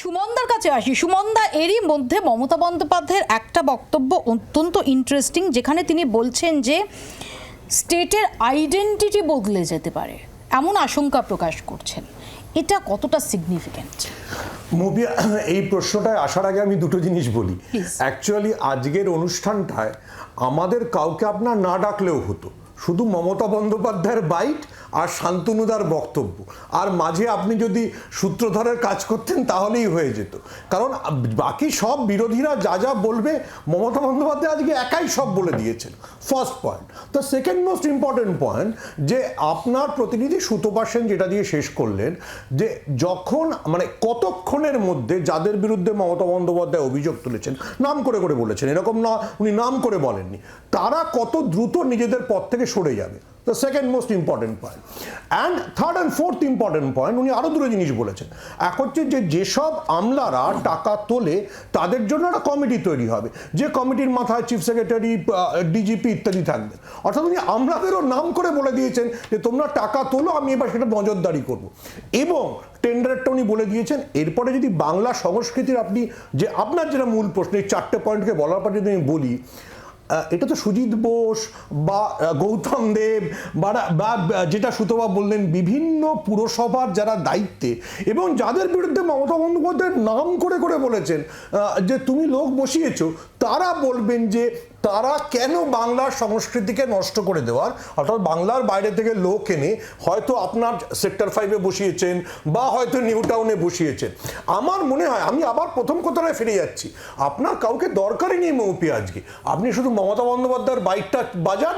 সুমনদার কাছে আসি। সুমনদা এরই মধ্যে মমতা বন্দ্যোপাধ্যায়ের একটা বক্তব্য অত্যন্ত ইন্টারেস্টিং যেখানে তিনি বলছেন যে স্টেটের আইডেন্টিটি বদলে যেতে পারে এমন আশঙ্কা প্রকাশ করছেন। এটা কতটা সিগনিফিক্যান্ট মুভি এই প্রশ্নটায় আসার আগে আমি দুটো জিনিস বলি। অ্যাকচুয়ালি আজকের অনুষ্ঠানটায় আমাদের কাউকে আপনার না ডাকলেও হতো। শুধু মমতা বন্দ্যোপাধ্যায়ের বাইট আর শান্তনুদার বক্তব্য। আর মাঝে আপনি যদি সূত্রধরের কাজ করতেন, তাহলেই হয়ে যেত। কারণ বাকি সব বিরোধীরা যা যা বলবে, মমতা বন্দ্যোপাধ্যায় আজকে একাই সব বলে দিয়েছেন। ফার্স্ট পয়েন্ট তো সেকেন্ড মোস্ট ইম্পর্টেন্ট পয়েন্ট যে আপনার প্রতিনিধি সুতপা সেন যেটা দিয়ে শেষ করলেন, যে যখন মানে কতক্ষণের মধ্যে যাদের বিরুদ্ধে মমতা বন্দ্যোপাধ্যায় অভিযোগ তুলেছেন, নাম করে করে বলেছেন। এরকম না, উনি নাম করে বলেননি। তারা কত দ্রুত নিজেদের পথ থেকে সরে যাবে। The second most important point and third and fourth important point উনি আরও দুটো জিনিস বলেছেন। এক হচ্ছে যে, যেসব আমলারা টাকা তোলে, তাদের জন্য একটা কমিটি তৈরি হবে। যে কমিটির মাথায় চিফ সেক্রেটারি ডিজিপি ইত্যাদি থাকবে। অর্থাৎ উনি আমলাদেরও নাম করে বলে দিয়েছেন যে, তোমরা টাকা তোলো, আমি এবার সেটা নজরদারি করব। এবং টেন্ডারটা উনি বলে দিয়েছেন, এরপরে যদি বাংলা সংস্কৃতির আপনি যে, আপনার যেটা মূল প্রশ্ন, এই চারটে পয়েন্টকে বলার পর যদি আমি বলি এটা তো সুজিত বোস বা গৌতম দেব বা যেটা সুতবা বললেন, বিভিন্ন পুরসভার যারা দায়িত্বে এবং যাদের বিরুদ্ধে মমতা বন্দ্যোপাধ্যায়ের নাম করে করে বলেছেন যে তুমি লোক বসিয়েছো, তারা বলবেন যে তারা কেন বাংলার সংস্কৃতিকে নষ্ট করে দেওয়ার? অর্থাৎ বাংলার বাইরে থেকে লোক এনে হয়তো আপনার সেক্টর ফাইভে বসিয়েছেন বা হয়তো নিউ টাউনে বসিয়েছেন। আমার মনে হয়, আমি আবার প্রথম কথাটায় ফিরে যাচ্ছি। আপনার কাউকে দরকারই নেই মৌপি আজকে। আপনি শুধু মমতা বন্দ্যোপাধ্যায়ের বাইকটা বাজান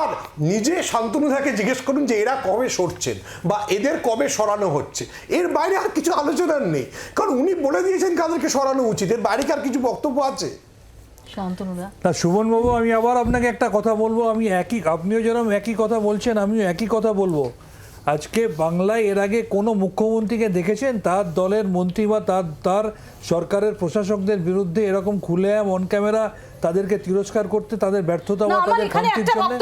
আর নিজে শান্তনুদাকে জিজ্ঞেস করুন যে এরা কবে সরছেন বা এদের কবে সরানো হচ্ছে। এর বাইরে আর কিছু আলোচনার নেই। কারণ উনি বলে দিয়েছেন কাদেরকে সরানো উচিত। এর বাইরে কি আর কিছু বক্তব্য আছে? তা সুমনবাবু আমি আবার আপনাকে একটা কথা বলব। আমি একই আপনিও যেরকম একই কথা বলছেন আমিও একই কথা বলব। আজকে বাংলায় এর আগে কোনো মুখ্যমন্ত্রীকে দেখেছেন? তার দলের মন্ত্রী বা তার তার সরকারের প্রশাসকদের বিরুদ্ধে এরকম খুলে অন ক্যামেরা তাদেরকে তিরস্কার করতে তাদের ব্যর্থতা বা তাদের খান্তির জন্য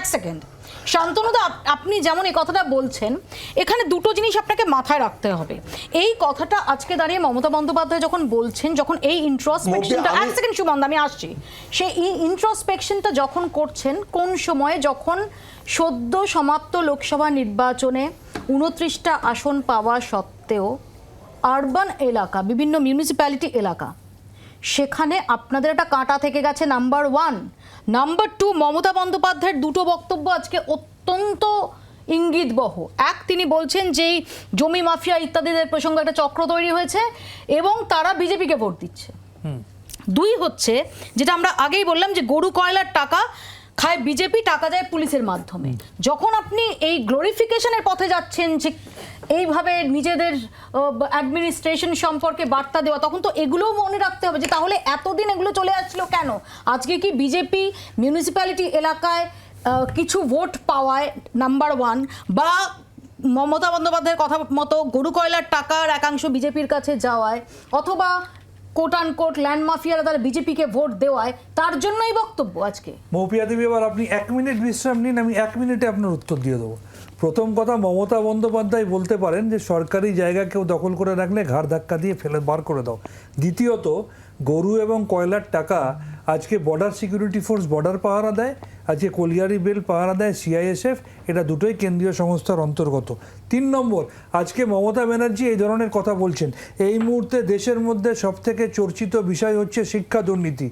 এক সেকেন্ড। শান্তনুদা আপ- আপনি যেমন এই কথাটা বলছেন এখানে দুটো জিনিস আপনাকে মাথায় রাখতে হবে। এই কথাটা আজকে দাঁড়িয়ে মমতা বন্দ্যোপাধ্যায় যখন বলছেন যখন এই ইন্ট্রোস্পেকশনটা এক সেকেন্ড সুমন আমি আসছি। সেই ইন্ট্রোস্পেকশনটা যখন করছেন কোন সময়ে যখন সদ্য সমাপ্ত লোকসভা নির্বাচনে উনত্রিশটা আসন পাওয়া সত্ত্বেও আরবান এলাকা বিভিন্ন মিউনিসিপ্যালিটি এলাকা সেখানে আপনাদের একটা কাঁটা থেকে গেছে number one. Number two Mamata বন্দ্যোপাধ্যায়ের দুটো বক্তব্য আজকে অত্যন্ত ইঙ্গিতবহ। এক তিনি বলছেন যেই জমি মাফিয়া ইত্যাদিদের প্রসঙ্গে একটা চক্র তৈরি হয়েছে এবং তারা বিজেপিকে ভোট দিচ্ছে। দুই হচ্ছে যেটা আমরা আগেই বললাম যে গরু কয়লার টাকা খায় বিজেপি টাকা যায় পুলিশের মাধ্যমে। যখন আপনি এই গ্লোরিফিকেশনের পথে যাচ্ছেন যে এইভাবে নিজেদের অ্যাডমিনিস্ট্রেশন সম্পর্কে বার্তা দেওয়া, তখন তো এগুলোও মনে রাখতে হবে যে তাহলে এতদিন এগুলো চলে আসলো কেন? আজকে কি বিজেপি মিউনিসিপ্যালিটি এলাকায় কিছু ভোট পাওয়ায় নাম্বার ওয়ান বা মমতা বন্দ্যোপাধ্যায়ের কথা মতো গরু কয়লার টাকার একাংশ বিজেপির কাছে যাওয়ায়, অথবা কোট আন কোট ল্যান্ড মাফিয়ারা তারা বিজেপিকে ভোট দেওয়ায়, তার জন্যই বক্তব্য আজকে। মৌপিয়া দেবী, এবার আপনি এক মিনিট বিশ্রাম নিন, আমি এক মিনিটে আপনার উত্তর দিয়ে দেবো। প্রথম কথা মমতা বন্দ্যোপাধ্যায় বলতে পারেন যে সরকারি জায়গা কেউ দখল করে রাখলে ঘাড় ধাক্কা দিয়ে ফেলে, বার করে দাও। দ্বিতীয়ত, গরু এবং কয়লার টাকা আজকে বর্ডার সিকিউরিটি ফোর্স বর্ডার পাহারা দেয়। আজকে কলিয়ারি বেল পাহারা দেয় সিআইএসএফ এটা দুটোই কেন্দ্রীয় সংস্থার অন্তর্গত। তিন নম্বর আজকে মমতা ব্যানার্জি এই ধরনের কথা বলছেন। এই মুহূর্তে দেশের মধ্যে সবথেকে চর্চিত বিষয় হচ্ছে শিক্ষা দুর্নীতি।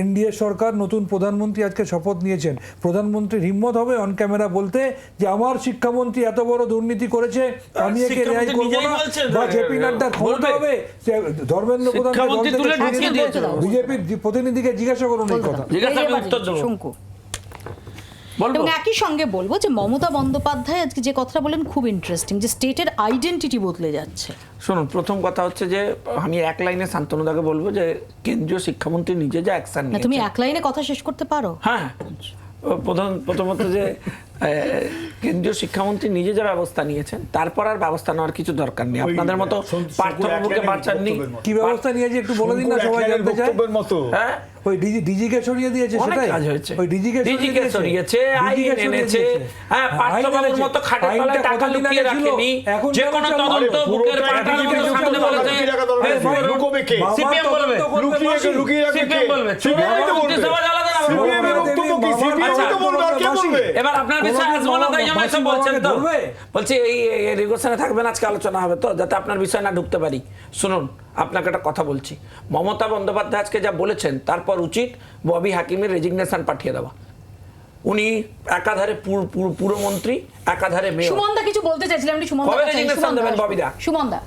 এনডিএ সরকার নতুন প্রধানমন্ত্রী আজকে শপথ নিয়েছেন। প্রধানমন্ত্রীর হিম্মত হবে অন ক্যামেরা বলতে যে আমার শিক্ষামন্ত্রী এত বড় দুর্নীতি করেছে আমি একে রেহাই করব না বা জেপি নাড্ডার ক্ষমতা হবে ধর্মেন্দ্র দিয়েছে। বিজেপির প্রতিনিধিকে জিজ্ঞাসা করুন এই কথা জিজ্ঞাসা আমি এই যে উত্তর দেবো শঙ্কু বলব এবং একই সঙ্গে বলব যে মমতা বন্দ্যোপাধ্যায় আজকে যে কথা বলেন খুব ইন্টারেস্টিং যে স্টেটের আইডেন্টিটি বদলে যাচ্ছে। শুনুন প্রথম কথা হচ্ছে যে আমি এক লাইনে শান্তনুদাকে বলব যে কেন্দ্রীয় শিক্ষামন্ত্রী নিজে যা অ্যাকশন না তুমি এক লাইনে কথা শেষ করতে পারো। হ্যাঁ প্রধান প্রথমত যে কেন্দ্রীয় শিক্ষামন্ত্রী নিজে যে ব্যবস্থা নিয়েছেন তারপর আর ব্যবস্থা নেওয়ার কিছু দরকার নেই। আপনাদের মতো পার্থবাবুকে বাঁচাননি কি ব্যবস্থা নিয়েছে একটু বলে দিন না সবাই জানতে চায়। মতো হ্যাঁ? ওই ডিজি ডিজিকে সরিয়ে দিয়েছে সেটাই? কাজ হয়েছে। ওই ডিজিকে ডিজিকে সরিয়েছে আইন এনেছে। হ্যাঁ পার্থবাবুর মতো খাটের তলায় টাকা লুকিয়ে রাখেনি। যে কোনো তদন্ত বুকের পাটার মতো সামনে বলেছে। লুকোবে কে? সিপিএম বলবে। লুকিয়ে লুকিয়ে রাখবে সিপিএম বলবে। ই তো বলবে। মন্ত্রিসভা আলাদা না CPM এর বক্তব্য কি? CPM তো বলবে, আর কে বলবে? এবার আপনার বিষয়ে আজমল তাই জন্য মামা বলছেন তো। বলছি এই রিগোশনে থাকবেন আজকে আলোচনা হবে তো যাতে আপনার বিষয়ে না ঢুকতে পারি। শুনুন আপনাকে একটা কথা বলছি। মমতা বন্দ্যোপাধ্যায় আজকে যা বলেছেন তারপর উচিত ববি হাকিমের রেজিগনেশন পাঠিয়ে দেওয়া। উনি একাধারে পুর- পুর- পুরমন্ত্রী একাধারে মেয়র সুমনদা কিছু বলতে চাইছিলাম? সুমনদা।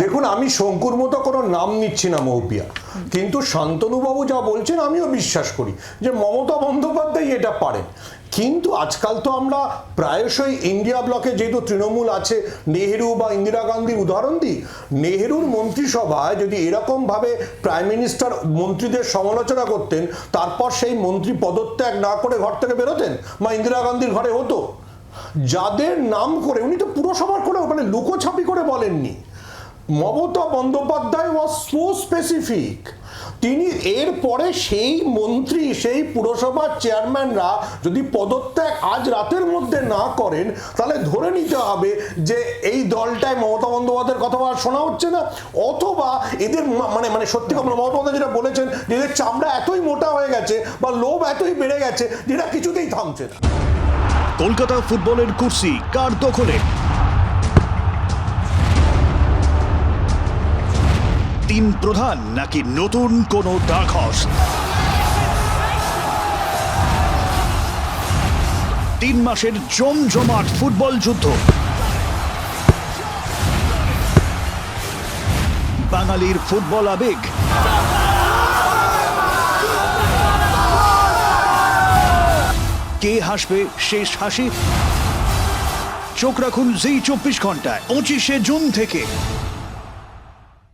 দেখুন, আমি শঙ্কুর মতো কোনো নাম নিচ্ছি না, মৌপিয়া। কিন্তু শান্তনুবাবু যা বলছেন, আমিও বিশ্বাস করি যে মমতা বন্দ্যোপাধ্যায় এটা পারেন। কিন্তু আজকাল তো আমরা প্রায়শই ইন্ডিয়া ব্লকে যেহেতু তৃণমূল আছে, নেহেরু বা ইন্দিরা গান্ধীর উদাহরণ দিই, নেহেরুর মন্ত্রিসভায় যদি এরকমভাবে প্রাইম মিনিস্টার মন্ত্রীদের সমালোচনা করতেন, তারপর সেই মন্ত্রী পদত্যাগ না করে ঘর থেকে বেরোতেন, বা ইন্দিরা গান্ধীর ঘরে হতো, যাদের নাম করে, উনি তো পুরসভার করে মানে লুকোছাপি করে বলেননি। Mamata Bandyopadhyay was so specific তিনি এরপরে সেই মন্ত্রী, সেই পুরসভার চেয়ারম্যানরা যদি পদত্যাগ আজ রাতের মধ্যে না করেন, তাহলে ধরে নিতে হবে যে এই দলটায় মমতা বন্দ্যোপাধ্যায়ের কথা আর শোনা হচ্ছে না। অথবা এদের মানে মানে সত্যি কথা মমতা বন্দ্যোপাধ্যায় যেটা বলেছেন যে এদের চামড়া এতই মোটা হয়ে গেছে বা লোভ এতই বেড়ে গেছে যেটা কিছুতেই থামছে না। কলকাতা ফুটবলের কুর্সি, কার দখলে? তিন প্রধান নাকি নতুন কোনো ডাক হর্স তিন মাসের জমজমাট ফুটবল যুদ্ধ। বাঙালির ফুটবল আবেগ। কে হাসবে শেষ হাসি? চোখ রাখুন জি চব্বিশ ঘন্টায়, পঁচিশে জুন থেকে।